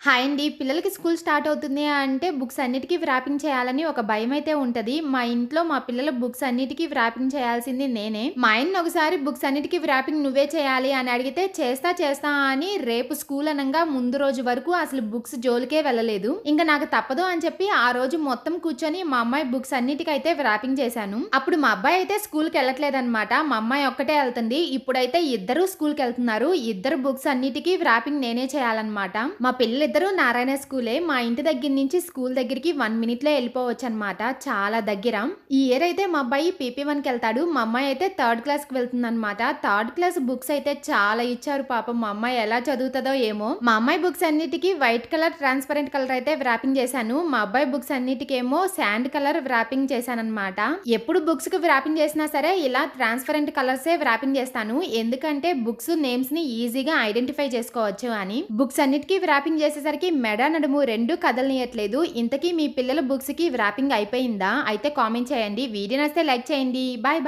Hi అండి. పిల్లలకి school start అవుతుంది అంటే బుక్స్ అన్నిటికీ వ్రాపింగ్ చేయాలని ఒక భయం అయితే ఉంటుంది మా ఇంట్లో మా పిల్లల బుక్స్ అన్నిటికీ వ్రాపింగ్ చేయాల్సింది నేనే. మా ఆయన ఒకసారి బుక్స్ అన్నిటికీ వ్రాపింగ్ నువ్వే చేయాలి అని అడిగితే చేస్తా చేస్తా అని రేపు స్కూల్ అనంగా ముందు రోజు వరకు అసలు బుక్స్ జోలికే వెళ్ళలేదు. ఇంక నాకు తప్పదు అని చెప్పి ఆ రోజు మొత్తం కూర్చొని మా అమ్మాయి బుక్స్ అన్నిటికైతే వ్రాపింగ్ చేశాను. అప్పుడు మా అబ్బాయి అయితే స్కూల్‌కి వెళ్ళట్లేదనమాట. మా అమ్మాయి ఒక్కటే వెళ్తుంది ఇప్పుడైతే ఇద్దరు స్కూల్‌కెళ్తున్నారు. ఇద్దరు బుక్స్ అన్నిటికీ వ్రాపింగ్ నేనే చేయాలన్నమాట. మా పిల్లలు వీళ్ళిద్దరూ నారాయణ స్కూలే. మా ఇంటి దగ్గర నుంచి స్కూల్ దగ్గరికి 1 మినిట్‌లో అనమాట చాలా దగ్గర. ఈ ఇయర్ అయితే మా అబ్బాయి పీపీ 1కెళ్తాడు. మా అమ్మాయి అయితే థర్డ్ క్లాస్‌కి వెళ్తుందనమాట. థర్డ్ క్లాస్ బుక్స్ అయితే చాలా ఇచ్చారు పాపం. మా అమ్మాయి ఎలా చదువుతుందో ఏమో! మా అమ్మాయి బుక్స్ అన్నిటికీ వైట్ కలర్, ట్రాన్స్‌పరెంట్ కలర్ అయితే వ్రాపింగ్ చేశాను. మా అబ్బాయి బుక్స్ అన్నిటికేమో శాండ్ కలర్ వ్రాపింగ్ చేశానమాట ఎప్పుడు బుక్స్కి వ్రాపింగ్ చేసినా సరే ఇలా ట్రాన్స్‌పరెంట్ కలర్సే వ్రాపింగ్ చేస్తాను. ఎందుకంటే బుక్స్ నేమ్స్ని ఈజీగా ఐడెంటిఫై చేసుకోవచ్చు అని. బుక్స్ అన్నిటికి వ్రాపింగ్ వచ్చేసరికి మెడ, నడుము రెండు కదలనీయట్లేదు. ఇంతకీ మీ పిల్లల బుక్స్‌కి వ్రాపింగ్ అయిపోయిందా? అయితే కామెంట్ చేయండి. వీడియో నచ్చితే లైక్ చేయండి. Bye bye.